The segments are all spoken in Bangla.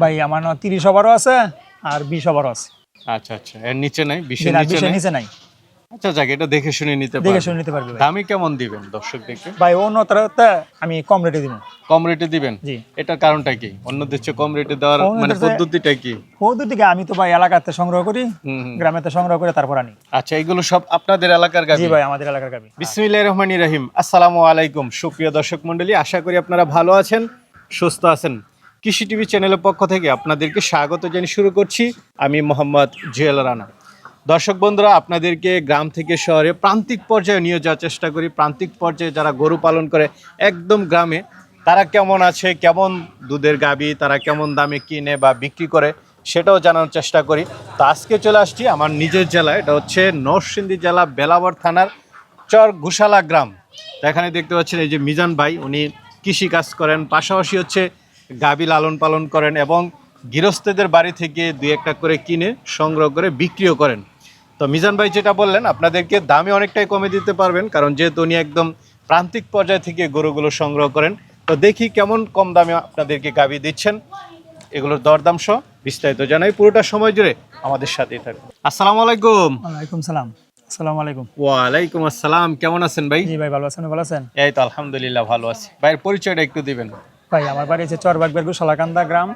ভাই আমার না তিরিশ ওভারও আছে আর বিশ ওভারও আছে। আচ্ছা আচ্ছা। এর নিচে নাই? বিশের না নিচে বিশের নাই? নিচে নাই। আচ্ছা যাক এটা দেখে শুনে নিতে দেখে পারবেন। শুনে নিতে পারবে ভাই। কেমন দিবেন দর্শকদেরকে ভাই অন্য তারাতে আমি কম রেটে দিব। কম রেটে দিবেন? জি। এটার কারণটা কি? অন্যদের চেয়ে কম রেটে দেওয়ার অন্যদের মানে চেয়ে- পদ্ধতিটা কি? দিকে আমি তো ভাই এলাকাতে সংগ্রহ করি হুম হুম। গ্রামেতে সংগ্রহ করে তারপর আনি। আচ্ছা এগুলো সব আপনাদের এলাকার জি ভাই আমাদের এলাকার গাবি বিসমিল্লাহির রহমানির রহিম। আসসালামু আলাইকুম সুপ্রিয় দর্শক মণ্ডলী আশা করি আপনারা ভালো আছেন সুস্থ আছেন। কৃষি টিভি চ্যানেলের পক্ষ থেকে আপনাদেরকে স্বাগত জানিয়ে শুরু করছি। আমি মোহাম্মদ জুয়েল রানা। দর্শক বন্ধুরা, আপনাদেরকে গ্রাম থেকে শহরে প্রান্তিক পর্যায়ে নিয়ে যাওয়ার চেষ্টা করি। প্রান্তিক পর্যায়ে যারা গরু পালন করে একদম গ্রামে, তারা কেমন আছে, কেমন দুধের গাবি, তারা কেমন দামে কিনে বা বিক্রি করে, সেটাও জানানোর চেষ্টা করি। তো আজকে চলে আসছি আমার নিজের জেলা এটা হচ্ছে নরসিংদী জেলা বেলাবর থানার চর ঘুষালা গ্রাম এখানে দেখতে পাচ্ছেন এই যে মিজান ভাই, উনি কৃষি কাজ করেন। পাশাপাশি হচ্ছে গাবি লালন পালন করেন এবং গৃহস্থদের বাড়ি থেকে দুই একটা করে কিনে সংগ্রহ করে বিক্রিও করেন। তো মিজান ভাই যেটা বললেন আপনাদেরকে দামে অনেকটাই কমে দিতে পারবেন কারণ যেহেতু উনি একদম প্রান্তিক পর্যায় থেকে গরুগুলো সংগ্রহ করেন তো দেখি কেমন কম দামে আপনাদেরকে গাবি দিচ্ছেন। এগুলোর দরদাম সহ বিস্তারিত জানাই। পুরোটা সময় জুড়ে আমাদের সাথেই থাকুন। আসসালামু আলাইকুম। ওয়ালাইকুম সালাম। আসসালামু আলাইকুম। ওয়ালাইকুম আসসালাম। কেমন আছেন ভাই? জি ভাই ভালো আছেন? ভালো আছেন? এই তো আলহামদুলিল্লাহ ভালো আছি। ভাইয়ের পরিচয়টা একটু দিবেন। ভাই আমার বাড়ি হচ্ছে চরবাগ বেরগু সালাকান্দা গ্রাম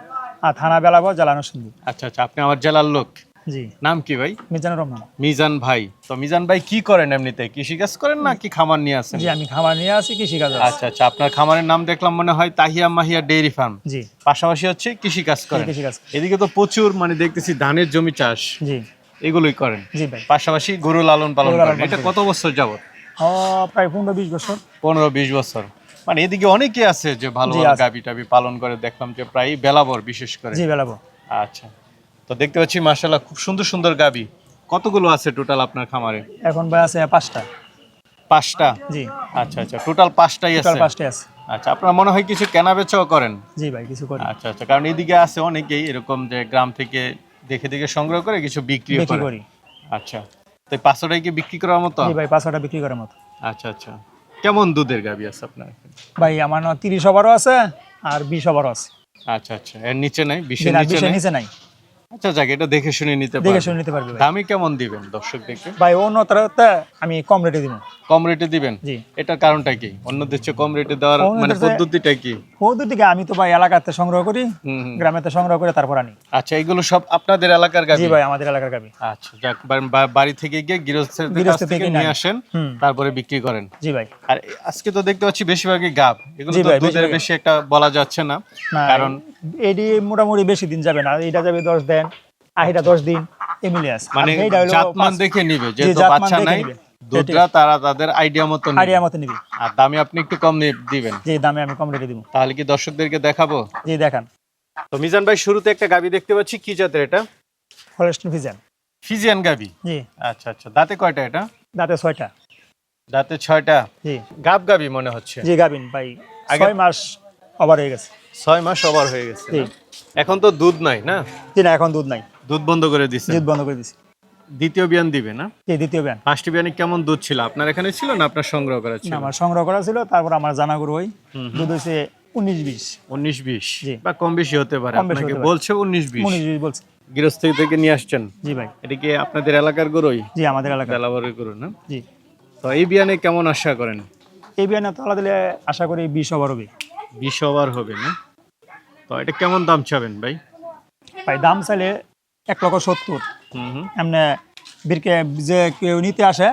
আর থানা বেলাবো জেলানো সিন্ধু। আচ্ছা আচ্ছা আপনি আমার জেলার লোক। জি। নাম কি ভাই? মিজানুর রহমান। মিজান ভাই। তো মিজান ভাই কি করেন এমনিতে? কৃষি কাজ করেন না কি খামার নিয়ে আছেন জি আমি খামার নিয়ে আসি কৃষি কাজ আচ্ছা আচ্ছা আপনার খামারের নাম দেখলাম মনে হয় তাহিয়া মাহিয়া ডেইরি ফার্ম। জি। পাশাপাশি হচ্ছে কৃষি কাজ করেন। কৃষি কাজ এদিকে তো প্রচুর মানে দেখতেছি ধানের জমি চাষ। জি। এগুলোই করেন। জি ভাই। পাশাপাশি গরু লালন পালন করেন। এটা কত বছর যাবত? প্রায় পনেরো বিশ বছর। পনেরো বিশ বছর। মানে এদিকে অনেকে আছে যে ভালো ভালো গাবি টাবি পালন করে দেখলাম যে প্রায় বেলাবর বিশেষ করে। জি বেলাবো আচ্ছা। তো দেখতে পাচ্ছি মাশাল্লাহ খুব সুন্দর সুন্দর গাবি। কতগুলো আছে টোটাল আপনার খামারে? এখন ভাই আছে পাঁচটা। পাঁচটা? জি। আচ্ছা আচ্ছা টোটাল পাঁচটাই আছে। পাঁচটাই আছে। আচ্ছা আপনার মনে হয় কিছু কেনা বেচাও করেন? জি ভাই কিছু করি। আচ্ছা আচ্ছা কারণ এদিকে আছে অনেকেই এরকম যে গ্রাম থেকে দেখে দেখে সংগ্রহ করে কিছু বিক্রি বিক্রি করে। করি। আচ্ছা। তো পাঁচশোটাই কি বিক্রি করার মতো? জি ভাই পাঁচশোটা বিক্রি করার মতো। আচ্ছা আচ্ছা। কেমন দুধের গাবি আছে আপনার? ভাই আমার না তিরিশ ওভারও আছে আর বিশ ওভারও আছে। আচ্ছা আচ্ছা। এর নিচে নাই বিশের নিচে নাই। আচ্ছা যাক এটা দেখে শুনে নিতে দেখে শুনে নিতে পারবে দামি কেমন দিবেন দর্শকদেরকে ভাই অন্য তারাতে আমি কম রেটে দিব। কম রেটে দিবেন? জি। এটার কারণটা কি? অন্যদের চেয়ে কম রেটে দেওয়ার মানে পদ্ধতিটা কি? আমি তো ভাই এলাকাতে সংগ্রহ করি। গ্রামেতে সংগ্রহ করে তারপর আনি। আচ্ছা এগুলো সব আপনাদের এলাকার জি ভাই আমাদের এলাকার গাবি আচ্ছা যাক বাড়ি থেকে গিয়ে গৃহস্থের কাছ থেকে নিয়ে আসেন তারপরে বিক্রি করেন। জি ভাই। আর আজকে তো দেখতে পাচ্ছি বেশিরভাগই গাব এগুলো তো দুধের বেশি একটা বলা যাচ্ছে না না কারণ এটি মোটামুটি বেশি দিন যাবে না এটা যাবে দশ দিন আহিটা দশ দিন এমনি আছে মানে জাতমান দেখে নিবে যেহেতু বাচ্চা নাই। দুধরা তারা তাদের আইডিয়া মতো নিবে। আইডিয়া মতো নিবি। আর দামে আপনি একটু কম দিবেন। যে দামে আমি কম রেটে দিব। তাহলে কি দর্শকদেরকে দেখাবো? জি দেখান। তো মিজান ভাই শুরুতে একটা গাবি দেখতে পাচ্ছি কি জাতের এটা? হলস্টিন ফিজেন ফিজিয়ান গাবি? জি। আচ্ছা আচ্ছা। দাঁতে কয়টা এটা? দাঁতে ছয়টা। দাঁতে ছয়টা? জি। গাব গাবি মনে হচ্ছে। জি গাবিন ভাই। আগে- ছয় মাস ওভার হয়ে গেছে। ছয় মাস ওভার হয়ে গেছে এখন তো দুধ নাই না? জি না এখন দুধ নাই। দুধ বন্ধ করে দিছে? দুধ বন্ধ করে দিছি। দ্বিতীয় বিয়ান দিবে না? জি দ্বিতীয় ব্যান। ফার্স্ট বিয়ানে কেমন দুধ ছিল? আপনার এখানে ছিল না আপনার সংগ্রহ করা ছিল? আমার সংগ্রহ করা ছিল তারপর আমার জানা গরু ওই দুধ হয়েছে উনিশ বিশ। উনিশ বিশ? বা কম বেশি হতে পারে আপনাকে বলছে উনিশ বিশ। উনিশ বিশ বলছে। গৃহস্থ থেকে নিয়ে আসছেন? জি ভাই। এটা কি আপনাদের এলাকার গরুই? জি আমাদের এলাকা বেলাবরের গরু না? জি। তো এই বিয়ানে কেমন আশা করেন? এই বিয়ানে তালা দিলে আশা করি বিশ ওভার হবে। বিশ ওভার হবে না? তো এটা কেমন দাম চাবেন ভাই? ভাই দাম চাইলে এক লক্ষ সত্তর। এমনি বীরকে যে কেউ নিতে আসে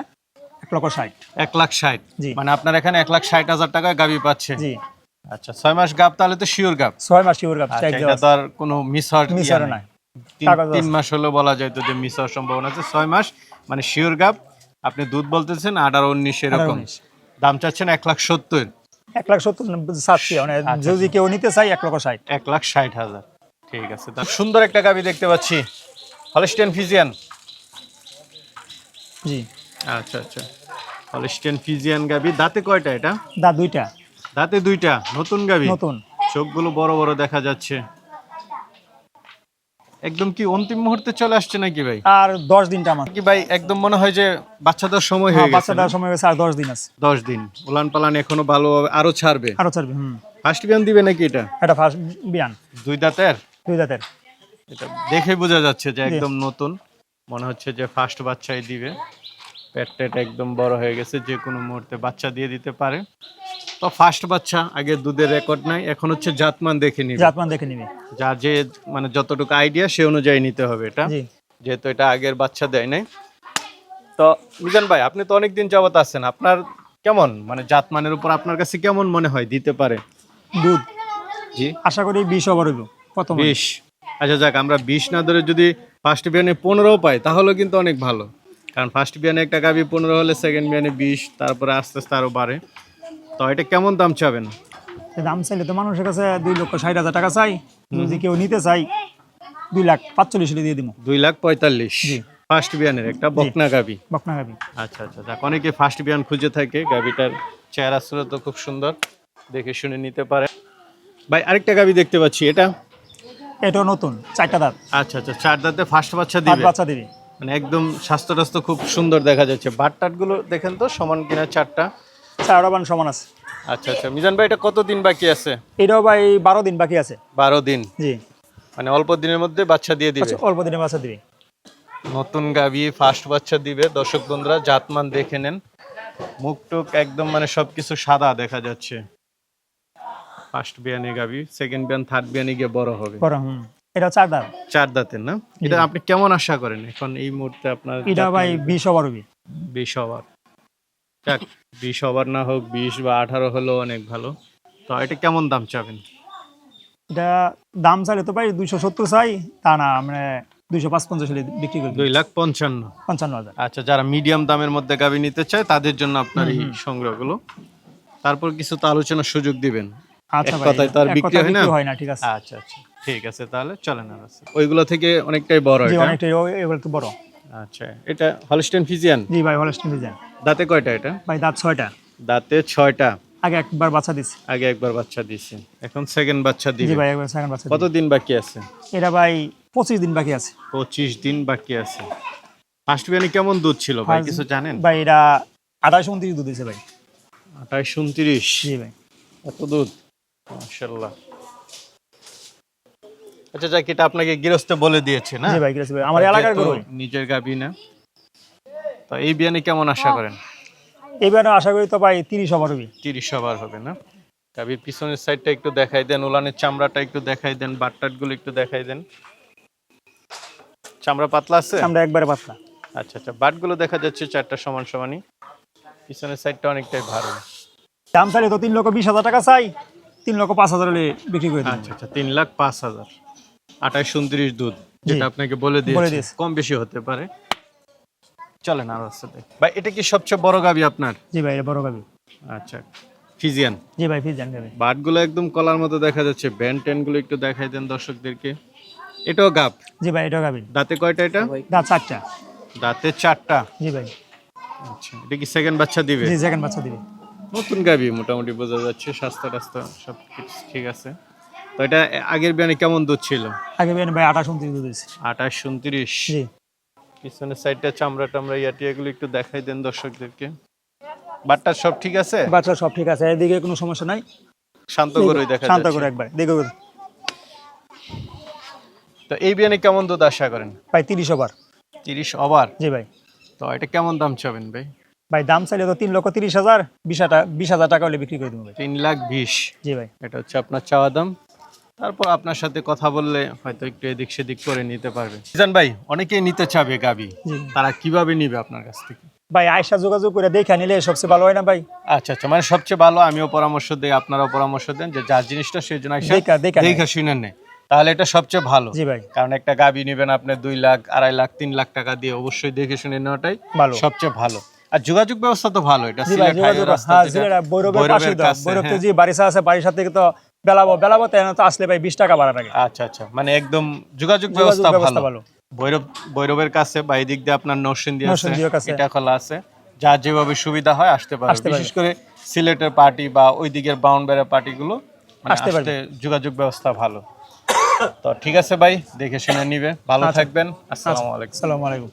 এক লক্ষ ষাট। এক লাখ ষাট। জি। মানে আপনার এখানে এক লাখ ষাট হাজার টাকা গাবি পাচ্ছে। জি। আচ্ছা ছয় মাস গাব তাহলে তো শিওর গাব। ছয় মাস শিওর গাছ আচ্ছা, এটা তো আর কোনো মিস হওয়ার মিস আর নাই। তিন-। মাস হলো বলা যায় তো যে মিস হওয়ার সম্ভাবনা আছে। ছয় মাস মানে শিওর গাব। আপনি দুধ বলতেছেন আঠারো উনিশ এরকম। দাম চাচ্ছেন এক লাখ সত্তর। এক লাখ সত্তর চাচ্ছি মানে আচ্ছা, যদি কেউ নিতে চাই এক লক্ষ ষাট। এক লাখ ষাট হাজার। ঠিক আছে সুন্দর একটা গাবি দেখতে পাচ্ছি। হলস্টেন ফিজিয়ান জি। আচ্ছা আচ্ছা। হলস্টেন ফিজিয়ান গাবি দাঁতে কয়টা এটা? দা দুইটা। দাঁতে দুইটা নতুন গাবি? নতুন। চোখগুলো বড় বড় দেখা যাচ্ছে। একদম কি অন্তিম মুহূর্তে চলে আসছে নাকি ভাই? আর দশ দিনটা আমার। কি ভাই একদম মনে হয় যে বাচ্চাদের সময় হয়ে গেছে বাচ্চা দেওয়ার সময় গেছে আর দশ দিন আছে। দশ দিন। উলান পালান এখনও ভালো আরও ছাড়বে? আরও ছাড়বে হুম। ফার্স্ট বিয়ান দিবে নাকি এটা? এটা ফার্স্ট বিয়ান। দুই দাঁতের? দুই দাঁতের। এটা দেখে বোঝা যাচ্ছে যে একদম নতুন। মনে হচ্ছে যে ফার্স্ট বাচ্চাই দিবে। পেট টেট একদম বড় হয়ে গেছে যে কোনো মুহূর্তে বাচ্চা দিয়ে দিতে পারে। তো ফার্স্ট বাচ্চা আগে দুধের রেকর্ড নাই এখন হচ্ছে জাতমান দেখে নিবে। জাতমান দেখে নিবে। যার যে মানে যতটুকু আইডিয়া সে অনুযায়ী নিতে হবে এটা। যেহেতু এটা আগের বাচ্চা দেয় নাই। তো মিজান ভাই আপনি তো অনেকদিন যাবত আছেন। আপনার কেমন? মানে জাতমানের উপর আপনার কাছে কেমন মনে হয় দিতে পারে? দুধ। জি। আশা করি বিশ ওভার হইব প্রথম। বিশ আচ্ছা যাক আমরা বিশ না ধরে যদি ফার্স্ট বিয়ানে পনেরো পাই তাহলেও কিন্তু অনেক ভালো। কারণ ফার্স্ট বিয়ানে একটা গাবি পনেরো হলে সেকেন্ড বিয়ানে বিশ তারপরে আস্তে আস্তে আরও বাড়ে। তো এটা কেমন দাম চাবেন? দাম চাইলে তো মানুষের কাছে দুই লক্ষ ষাট হাজার টাকা চাই। যদি কেউ নিতে চাই দুই লাখ পাঁচচল্লিশ দিয়ে দিব। দুই লাখ পঁয়তাল্লিশ। ফার্স্ট বিয়ানের একটা বকনা গাবি। বকনা গাবি। আচ্ছা আচ্ছা যাক অনেকে ফার্স্ট বিয়ান খুঁজে থাকে গাবিটার চেহারা তো খুব সুন্দর। দেখে শুনে নিতে পারে। ভাই আরেকটা গাবি দেখতে পাচ্ছি এটা? এটাও নতুন চারটা দাঁত। আচ্ছা আচ্ছা চার দাঁতে ফার্স্ট বাচ্চা দিবে? বাচ্চা দিবে। মানে একদম স্বাস্থ্য টাস্থ্য খুব সুন্দর দেখা যাচ্ছে। বাট টাটগুলো দেখেন তো সমান কিনা চারটা? চারটা বান সমান আছে। আচ্ছা আচ্ছা মিজান ভাই এটা কত দিন বাকি আছে? এটাও ভাই বারো দিন বাকি আছে। বারো দিন? জি। মানে অল্প দিনের মধ্যে বাচ্চা দিয়ে দিবে? আচ্ছা, অল্প দিনে বাচ্চা দিবে। নতুন গাবি ফার্স্ট বাচ্চা দিবে দর্শক বন্ধুরা জাতমান দেখে নেন। মুখ টুক একদম মানে সবকিছু সাদা দেখা যাচ্ছে। ফার্স্ট বিয়ানে গাবি সেকেন্ড বিয়ান থার্ড বিয়ানে গিয়ে বড় হবে। বড় হুম। এটা চার দাঁত। চার দাঁতের না? এটা আপনি কেমন আশা করেন? এখন এই মুহূর্তে আপনার এটা ভাই বিশ ওভার হবে। বিশ ওভার। যাক বিশ ওভার না হোক বিশ বা আঠারো হলেও অনেক ভালো। তো এটা কেমন দাম চাবেন? এটা দাম চাইলে তো ভাই দুইশো সত্তর চাই তা না মানে দুইশো পাঁচ পঞ্চাশ হলে বিক্রি করবি দুই লাখ পঞ্চান্ন। পঞ্চান্ন হাজার। আচ্ছা যারা মিডিয়াম দামের মধ্যে গাবি নিতে চায় তাদের জন্য আপনার এই সংগ্রহগুলো। তারপর কিছু তো আলোচনার সুযোগ দিবেন। আচ্ছা ভাই কথায় তো বিক্রি হয় না? হয় না ঠিক আছে। আচ্ছা আচ্ছা ঠিক আছে তাহলে চলেন আর আছে। ওইগুলো থেকে অনেকটাই বড় জি এটা? অনেকটা এবার তো বড়। আচ্ছা এটা হলস্টেন ফিজিয়ান জি ভাই হলস্টিন ডিজাইন দাঁতে কয়টা এটা? ভাই দাঁত ছয়টা। দাঁতে ছয়টা। আগে একবার বাচ্চা দিছি। আগে একবার বাচ্চা দিয়েছে এখন সেকেন্ড বাচ্চা জি ভাই একবার সেকেন্ড বাচ্চা দিছি। কতদিন বাকি আছে? এটা ভাই পঁচিশ দিন বাকি আছে। পঁচিশ দিন বাকি আছে। ফার্স্ট বিয়ানে কেমন দুধ ছিল ভাই কিছু জানেন? ভাই এটা আঠাশ উনত্রিশ দুধ দিছে ভাই। আঠাশ উনত্রিশ? জি ভাই। এত দুধ? মাশাল্লাহ আচ্ছা যাক এটা আপনাকে গৃহস্থ বলে দিয়েছে না? জি ভাই ভাই আমার এলাকার গরু। নিজের গাবি না। তো এই বিয়ানে কেমন আশা করেন? এবার আশা করি তো ভাই তিরিশ ওভার হবে। তিরিশ ওভার হবে না? গাবির পিছনের সাইডটা একটু দেখাই দেন উলানের চামড়াটা একটু দেখাই দেন বাটটাটগুলো একটু দেখাই দেন। চামড়া পাতলা আছে? আমরা একবারে পাতলা। আচ্ছা আচ্ছা বাটগুলো দেখা যাচ্ছে চারটা সমান সমানই পিছনের সাইডটা অনেকটাই ভালো দাম চাইলে তো তিন লক্ষ বিশ হাজার টাকা চাই। তিন লক্ষ পাঁচ হাজার হলে বিক্রি করে আচ্ছা আচ্ছা তিন লাখ পাঁচ হাজার। আঠাশ উনত্রিশ দুধ যেটা আপনাকে বলে দিয়েছে। কম বেশি হতে পারে। চলেন আর ভাই এটা কি সবচেয়ে বড় গাবি আপনার? জি ভাই এটা বড় গাবি। আচ্ছা ফিজিয়ান? জি ভাই ফিজ জান গাবি। বাটগুলো একদম কলার মতো দেখা যাচ্ছে। ব্যান্ড ট্যান্ডগুলো একটু দেখাই দেন দর্শকদেরকে। এটাও গাব? জি ভাই এটা গাবি। দাঁতে কয়টা এটা? দাঁত চারটা। দাঁতে চারটা। জি ভাই। আচ্ছা এটা কি সেকেন্ড বাচ্চা দিবে? জি সেকেন্ড বাচ্চা দিবে। নতুন গাবি মোটামুটি বোঝা যাচ্ছে স্বাস্থ্য টাস্থ্য সব ঠিক আছে। তো এটা আগের বিয়ানে কেমন দুধ ছিল? আগে বেন ভাই আঠাশ উনত্রিশ দুধ দিয়েছে আঠাশ উনত্রিশ? পিছনের সাইডটা চামড়া টামড়া ইয়াটি এগুলো একটু দেখাই দেন দর্শকদেরকে। বাটটা সব ঠিক আছে? বাচ্চা সব ঠিক আছে এদিকে কোনো সমস্যা নাই। শান্ত করে দেখা শান্ত করে একবার দেখো তো এই বিয়ানে কেমন দুধ আশা করেন? ভাই তিরিশ ওভার। তিরিশ ওভার? জি ভাই। তো এটা কেমন দাম চাবেন ভাই? ভাই দাম চাইলে তো তিন লক্ষ তিরিশ হাজার বিশ হাজার বিশ হাজার টাকা হলে বিক্রি করে দেবো ভাই। তিন লাখ বিশ। জি ভাই। এটা হচ্ছে আপনার চাওয়া দাম। তারপর আপনার সাথে কথা বললে হয়তো একটু এদিক সেদিক করে নিতে পারবে। জান ভাই অনেকেই নিতে চাবে গাবি। তারা কীভাবে নিবে আপনার কাছ থেকে? ভাই আয়সা যোগাযোগ করে দেখে নিলে সবচেয়ে ভালো হয় না ভাই? আচ্ছা আচ্ছা মানে সবচেয়ে ভালো আমিও পরামর্শ দিই আপনারাও পরামর্শ দেন যে যার জিনিসটা সেই জন্য দেখা শুনে নেয়। তাহলে এটা সবচেয়ে ভালো। জি ভাই। কারণ একটা গাবি নেবেন আপনি দুই লাখ আড়াই লাখ তিন লাখ টাকা দিয়ে অবশ্যই দেখে শুনে নেওয়াটাই ভালো। সবচেয়ে ভালো। আর যোগাযোগ ব্যবস্থা তো ভালো এটা সিলেট হাইওয়ে রাস্তা হ্যাঁ যেটা বৈরবের পাশে তো বৈরব তো হ্যাঁ। জি আছে বাড়ির সাথে তো বেলাবো বেলাবো তাই তো আসলে ভাই বিশ টাকা ভাড়া লাগে। আচ্ছা আচ্ছা মানে একদম যোগাযোগ ব্যবস্থা ভালো। ভৈরব ভৈরবের কাছে বা এই দিক দিয়ে আপনার নরসিংদী আছে এটা খোলা আছে যার যেভাবে সুবিধা হয় আসতে পারে বিশেষ করে সিলেটের পার্টি বা ওই দিকের বাউন্ডারি পার্টিগুলো মানে আসতে। যোগাযোগ ব্যবস্থা ভালো। তো ঠিক আছে ভাই দেখে শুনে নিবে। ভালো আচ্ছা। থাকবেন। আসসালামু আলাইকুম। আসসালামু আলাইকুম।